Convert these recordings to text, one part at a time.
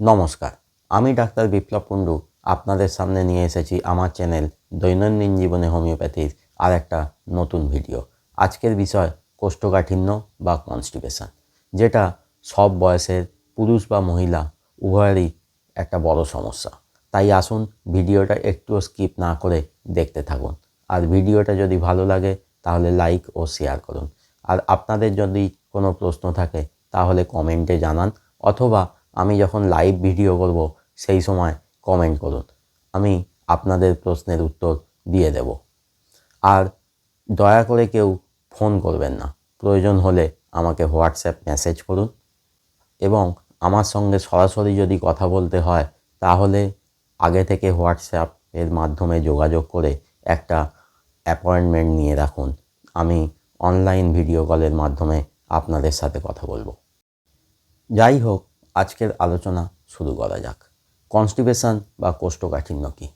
নমস্কার, আমি ডাক্তার বিপ্লব কুণ্ডু আপনাদের সামনে নিয়ে এসেছি আমার চ্যানেল দৈনন্দিন জীবনে হোমিওপ্যাথির আর একটা নতুন ভিডিও। আজকের বিষয় কোষ্ঠকাঠিন্য বা কনস্টিপেশন, যেটা সব বয়সের পুরুষ বা মহিলা উভয়েরই একটা বড় সমস্যা। তাই আসুন ভিডিওটা একটুও স্কিপ না করে দেখতে থাকুন। আর ভিডিওটা যদি ভালো লাগে, তাহলে লাইক ও শেয়ার করুন। আর আপনাদের যদি কোনো প্রশ্ন থাকে, তাহলে কমেন্টে জানান, অথবা আমি যখন লাইভ ভিডিও করব, সেই সময় কমেন্ট করুন। আমি আপনাদের প্রশ্নের উত্তর দিয়ে দেব। আর দয়া করে কেউ ফোন করবেন না। প্রয়োজন হলে আমাকে হোয়াটসঅ্যাপ মেসেজ করুন। এবং আমার সঙ্গে সরাসরি যদি কথা বলতে হয়, তাহলে আগে থেকে হোয়াটসঅ্যাপ এর মাধ্যমে যোগাযোগ করে একটা অ্যাপয়েন্টমেন্ট নিয়ে রাখুন। আমি অনলাইন ভিডিও কলের মাধ্যমে আপনাদের সাথে কথা বলব। যাই হোক আজকের আলোচনা শুরু করা যাক। কনস্টিপেশন বা কোষ্ঠকাঠিন্য কী?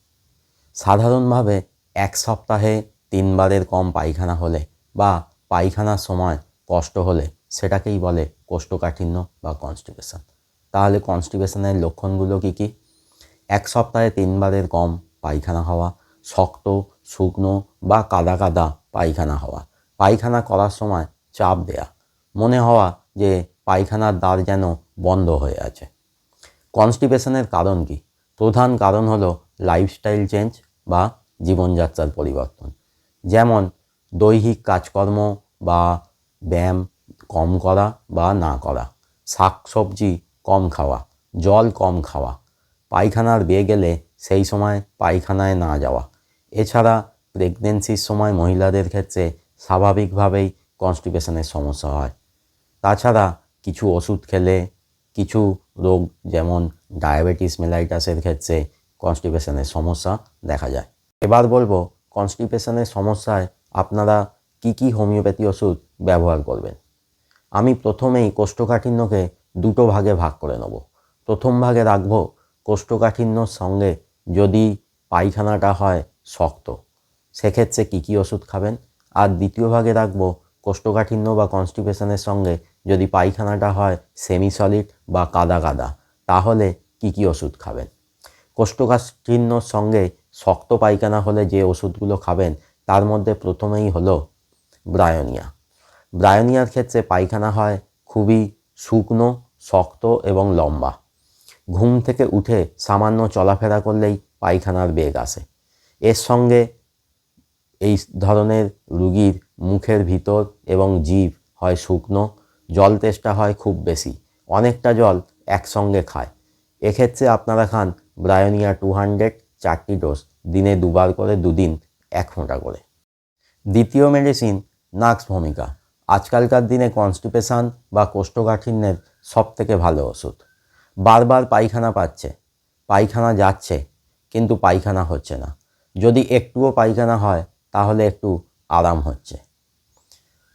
সাধারণভাবে এক সপ্তাহে তিনবারের কম পায়খানা হলে বা পায়খানার সময় কষ্ট হলে সেটাকেই বলে কোষ্ঠকাঠিন্য বা কনস্টিপেশন। তাহলে কনস্টিপেশনের লক্ষণগুলো কী কী? এক সপ্তাহে তিনবারের কম পায়খানা হওয়া, শক্ত, শুকনো বা কাদা কাদা পায়খানা হওয়া, পায়খানা করার সময় চাপ দেয়া, মনে হওয়া যে পায়খানার দ্বার যেন বন্ধ হয়ে আছে। কনস্টিপেশনের কারণ কি? প্রধান কারণ হলো লাইফস্টাইল চেঞ্জ বা জীবনযাত্রার পরিবর্তন। যেমন দৈহিক কাজকর্ম বা ব্যায়াম কম করা বা না করা শাক সবজি কম খাওয়া, জল কম খাওয়া, পায়খানার বেয়ে গেলে সেই সময় পায়খানায় না যাওয়া। এছাড়া প্রেগনেন্সির সময় মহিলাদের ক্ষেত্রে স্বাভাবিকভাবেই কনস্টিপেশনের সমস্যা হয়। তাছাড়া কিছু ওষুধ খেলে, কিছু রোগ যেমন ডায়াবেটিস, মেলাইটাসের ক্ষেত্রে কনস্টিপেশনের সমস্যা দেখা যায়। এবার বলব, কনস্টিপেশনের সমস্যায় আপনারা কি কি হোমিওপ্যাথি ওষুধ ব্যবহার করবেন? আমি প্রথমেই কোষ্ঠকাঠিন্যকে দুটো ভাগে ভাগ করে নেব। প্রথম ভাগে রাখব কোষ্ঠকাঠিন্যর সঙ্গে যদি পায়খানাটা হয় শক্ত, সেক্ষেত্রে কী কী ওষুধ খাবেন? আর দ্বিতীয় ভাগে রাখব, কোষ্ঠকাঠিন্য বা কনস্টিপেশনের সঙ্গে যদি পায়খানাটা হয় সেমি সলিড বা কাদা কাদা, তাহলে কি কি ওষুধ খাবেন? কোষ্ঠকাঠিন্যর সঙ্গে শক্ত পায়খানা হলে যে ওষুধগুলো খাবেন, তার মধ্যে প্রথমেই হলো ব্রায়োনিয়া। ব্রায়োনিয়ার ক্ষেত্রে পায়খানা হয় খুবই শুকনো, শক্ত এবং লম্বা। ঘুম থেকে উঠে সামান্য চলাফেরা করলেই পায়খানার বেগ আসে। এর সঙ্গে এই ধরনের রুগীর মুখের ভিতর এবং জীব হয় শুকনো জল তেষ্টা হয় খুব বেশি। অনেকটা জল একসঙ্গে খায়। এক্ষেত্রে আপনারা খান ব্রায়োনিয়া টু হান্ড্রেড চারটি ডোজ দিনে দুবার করে দুদিন এক ফোঁটা করে। দ্বিতীয় মেডিসিন নাক্স ভূমিকা। আজকালকার দিনে কনস্টিপেশন বা কোষ্ঠকাঠিন্যের সব থেকে ভালো ওষুধ। বারবার পায়খানা পাচ্ছে। পায়খানা যাচ্ছে, কিন্তু পায়খানা হচ্ছে না। যদি একটুও পায়খানা হয়, তাহলে একটু আরাম হচ্ছে।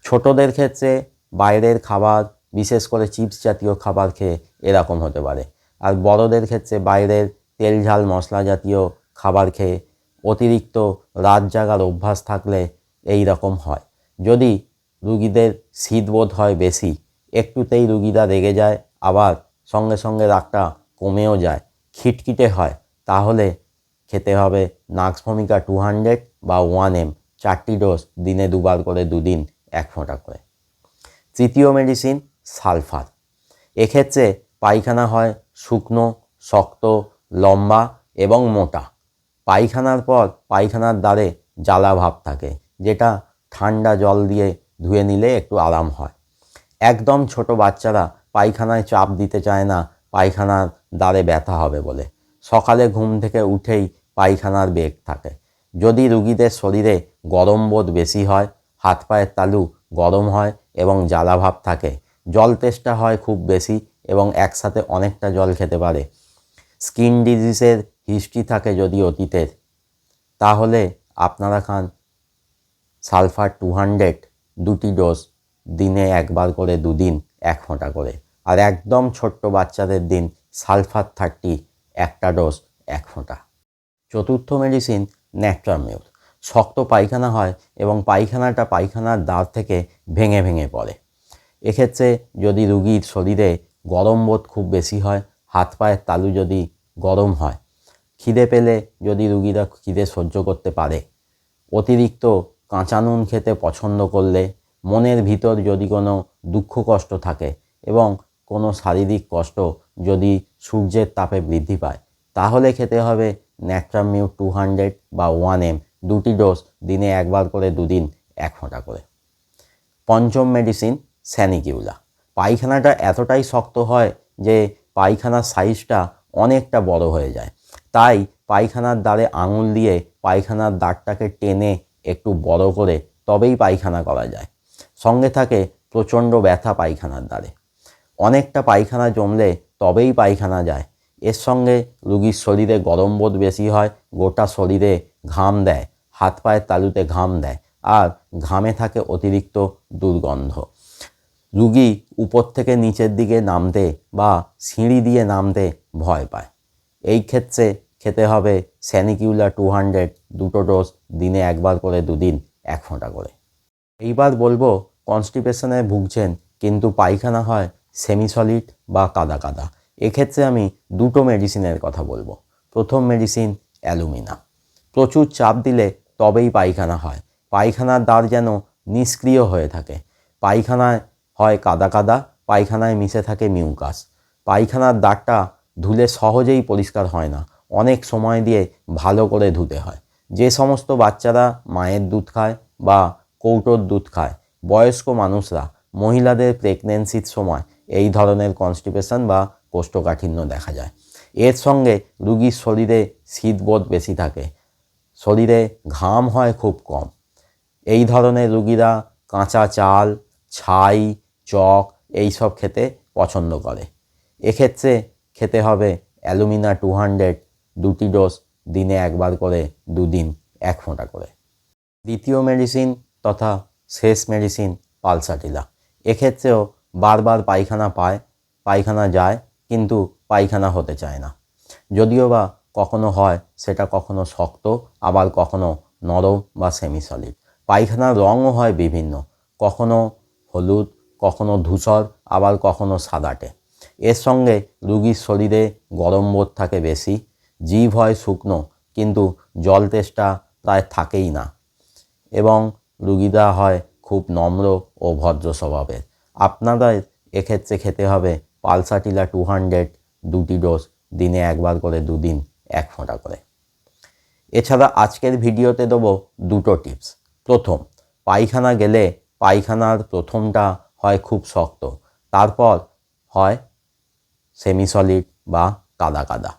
ছোটদের ক্ষেত্রে বাইরের খাবার, বিশেষ করে চিপস জাতীয় খাবার খেয়ে এরকম হতে পারে। আর বড়দের ক্ষেত্রে বাইরের তেল ঝাল মশলা জাতীয় খাবার খেয়ে অতিরিক্ত রাত জাগার অভ্যাস থাকলে এই রকম হয়। যদি রুগীদের শীতবোধ হয় বেশি, একটুতেই রুগীরা রেগে যায়, আবার সঙ্গে সঙ্গে রাগটা কমেও যায়, খিটখিটে হয়, তাহলে খেতে হবে নাক্স ভূমিকা টু হান্ড্রেড বা ওয়ান এম, চারটি ডোজ দিনে দুবার করে দুদিন এক ফোঁটা করে। তৃতীয় মেডিসিন সালফার। এক্ষেত্রে পায়খানা হয় শুকনো, শক্ত, লম্বা এবং মোটা। পায়খানার পর পায়খানার দ্বারে জ্বালা ভাব থাকে, যেটা ঠান্ডা জল দিয়ে ধুয়ে নিলে একটু আরাম হয়। একদম ছোট বাচ্চারা পায়খানায় চাপ দিতে চায় না, পায়খানার দ্বারে ব্যথা হবে বলে। সকালে ঘুম থেকে উঠেই পায়খানার বেগ থাকে। যদি রুগীদের শরীরে গরম বোধ বেশি হয়, হাত পায়ের তালু গরম হয় এবং জ্বালাভাব থাকে। জল তেষ্টা হয় খুব বেশি এবং একসাথে অনেকটা জল খেতে পারে। স্কিন ডিজিজের হিস্ট্রি থাকে যদি অতীতের। তাহলে আপনারা খান সালফার টু হান্ড্রেড দুটি ডোজ, দিনে একবার করে দুদিন, এক ফোঁটা করে। আর একদম ছোট্ট বাচ্চাদের দিন সালফার থার্টি, একটা ডোজ, এক ফোঁটা। চতুর্থ মেডিসিন ন্যাট্রামিউর শক্ত পায়খানা হয় এবং পায়খানাটা পায়খানার দ্বার থেকে ভেঙে ভেঙে পড়ে। এক্ষেত্রে যদি রুগীর শরীরে গরম বোধ খুব বেশি হয়, হাত পায়ের তালু যদি গরম হয়, খিদে পেলে যদি রুগীরা খিদে সহ্য করতে পারে, অতিরিক্ত কাঁচা নুন খেতে পছন্দ করলে, মনের ভিতর যদি কোনো দুঃখ কষ্ট থাকে এবং কোনো শারীরিক কষ্ট যদি সূর্যের তাপে বৃদ্ধি পায়, তাহলে খেতে হবে ন্যাট্রামিউ টু হান্ড্রেড বা ওয়ান এম দুটি ডোজ, দিনে একবার করে, দুদিন এক ফোঁটা করে। পঞ্চম মেডিসিন স্যানিকিউলা পায়খানাটা এতটাই শক্ত হয় যে পায়খানার সাইজটা অনেকটা বড় হয়ে যায়। তাই পায়খানার দ্বারে আঙুল দিয়ে পায়খানার দাঁতটাকে টেনে একটু বড় করে তবেই পায়খানা করা যায়। সঙ্গে থাকে প্রচণ্ড ব্যথা পায়খানার দ্বারে। অনেকটা পায়খানা জমলে তবেই পায়খানা যায়। এর সঙ্গে রুগীর শরীরে গরম বোধ বেশি হয়, গোটা শরীরে ঘাম দেয়। হাত পায়ের তালুতে ঘাম দেয়, আর ঘামে থাকে অতিরিক্ত দুর্গন্ধ। রুগী উপর থেকে নিচের দিকে নামতে বা সিঁড়ি দিয়ে নামতে ভয় পায়। এই ক্ষেত্রে খেতে হবে স্যানিকিউলা টু হান্ড্রেড, দুটো ডোজ দিনে একবার করে দুদিন, এক ফোঁটা করে। এইবার বলব, কনস্টিপেশনে ভুগছেন, কিন্তু পায়খানা হয় সেমি সলিড বা কাদা কাদা। এক্ষেত্রে আমি দুটো মেডিসিনের কথা বলব। প্রথম মেডিসিন অ্যালুমিনা। প্রচুর চাপ দিলে তবেই পায়খানা হয়। পায়খানার দ্বার যেন নিষ্ক্রিয় হয়ে থাকে। পায়খানায় হয় কাদা কাদা, পায়খানায় মিশে থাকে মিউকাস। পায়খানার দাগটা ধুলে সহজেই পরিষ্কার হয় না। অনেক সময় দিয়ে ভালো করে ধুতে হয়। যে সমস্ত বাচ্চারা মায়ের দুধ খায় বা কৌটোর দুধ খায়, বয়স্ক মানুষরা, মহিলাদের প্রেগনেন্সির সময় এই ধরনের কনস্টিপেশন বা কোষ্ঠকাঠিন্য দেখা যায়। এর সঙ্গে রুগীর শরীরে শীতবোধ বেশি থাকে। শরীরে ঘাম হয় খুব কম। এই ধরনের রুগীরা কাঁচা চাল, ছাই, চক এই সব খেতে পছন্দ করে। এক্ষেত্রে খেতে হবে অ্যালুমিনা টু হান্ড্রেড দুটি ডোজ দিনে একবার করে দুদিন এক ফোঁটা করে। দ্বিতীয় মেডিসিন তথা শেষ মেডিসিন পালসাটিলা। এক্ষেত্রেও বারবার পায়খানা পায়, পায়খানা যায় কিন্তু পায়খানা হতে চায় না। যদিও বা কখনো হয়, সেটা কখনো শক্ত, আবার কখনো নরম বা সেমি সলিড পায়খানার রঙও হয় বিভিন্ন, কখনো হলুদ, কখনো ধূসর, আবার কখনো সাদাটে। এর সঙ্গে রুগীর শরীরে গরম বোধ থাকে বেশি জীব হয় শুকনো, কিন্তু জল তেষ্টা প্রায় থাকেই না। এবং রুগীরা হয় খুব নম্র ও ভদ্র স্বভাবের। আপনাদের এক্ষেত্রে খেতে হবে পালসাটিলা টু হান্ড্রেড দুটি ডোজ দিনে একবার করে দুদিন। এক ফোঁটা করে। এছাড়া আজকের ভিডিওতে দেবো দুটো টিপস। প্রথম, পায়খানা গেলে পায়খানার প্রথমটা হয় খুব শক্ত, তারপর হয় সেমি সলিড বা কাদা কাদা।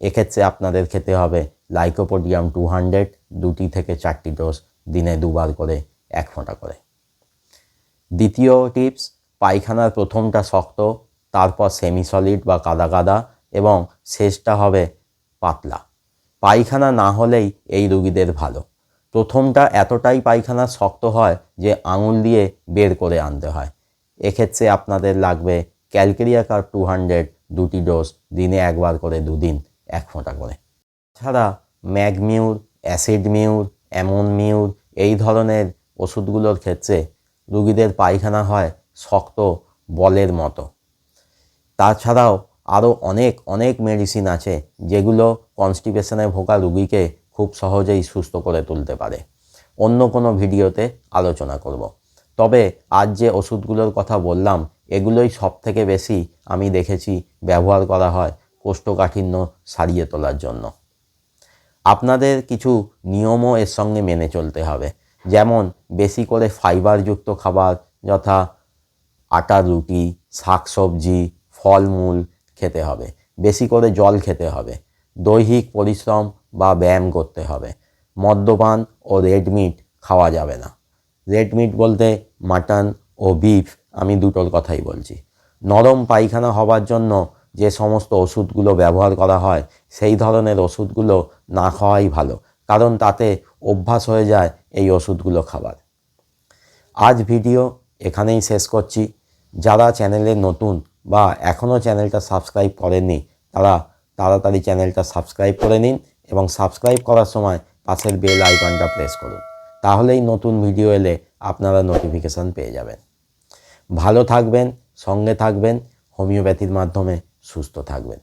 এক্ষেত্রে আপনাদের খেতে হবে লাইকোপোডিয়াম টু হান্ড্রেড দুটি থেকে চারটি ডোজ দিনে দুবার করে এক ফোঁটা করে। দ্বিতীয় টিপস, পায়খানার প্রথমটা শক্ত, তারপর সেমি সলিড বা কাদা কাদা এবং শেষটা হবে পাতলা। পায়খানা না হলেই এই রুগীদের ভালো। প্রথমটা এতটাই পায়খানা শক্ত হয় যে আঙুল দিয়ে বের করে আনতে হয়। এক্ষেত্রে আপনাদের লাগবে ক্যালকেরিয়া কার টু হান্ড্রেড দুটি ডোজ, দিনে একবার করে দুদিন, এক ফোঁটা করে। ছাড়া mag mur acid mur, ammon mur, এই ধরনের ওষুধগুলোর ক্ষেত্রে রুগীদের পায়খানা হয় শক্ত বলের মতো। তাছাড়াও আরও অনেক অনেক মেডিসিন আছে যেগুলো কনস্টিপেশনে ভোগা রুগীকে খুব সহজেই সুস্থ করে তুলতে পারে। অন্য কোনো ভিডিওতে আলোচনা করব। তবে আজ যে ওষুধগুলোর কথা বললাম, এগুলোই সব থেকে বেশি আমি দেখেছি ব্যবহার করা হয় কোষ্ঠকাঠিন্য সারিয়ে তোলার জন্য। আপনাদের কিছু নিয়মও এর সঙ্গে মেনে চলতে হবে। যেমন, বেশি করে ফাইবারযুক্ত খাবার, যথা আটার রুটি, শাকসবজি, ফলমূল খেতে হবে। বেশি করে জল খেতে হবে। দৈহিক পরিশ্রম বা ব্যায়াম করতে হবে। মদ্যপান ও রেড মিট খাওয়া যাবে না। রেড মিট বলতে মাটন ও বিফ আমি দুটোর কথাই বলছি। নরম পায়খানা হবার জন্য যে সমস্ত ওষুধগুলো ব্যবহার করা হয়, সেই ধরনের ওষুধগুলো না খাওয়াই ভালো, কারণ তাতে অভ্যাস হয়ে যায় এই ওষুধগুলো খাবার। আজ ভিডিও এখানেই শেষ করছি। যারা চ্যানেলে নতুন বা এখনও চ্যানেলটা সাবস্ক্রাইব করেননি, তারা তাড়াতাড়ি চ্যানেলটা সাবস্ক্রাইব করে নিন এবং সাবস্ক্রাইব করার সময় পাশের বেল আইকনটা প্রেস করুন। তাহলেই নতুন ভিডিও এলে আপনারা নোটিফিকেশান পেয়ে যাবেন। ভালো থাকবেন, সঙ্গে থাকবেন, হোমিওপ্যাথির মাধ্যমে সুস্থ থাকবেন।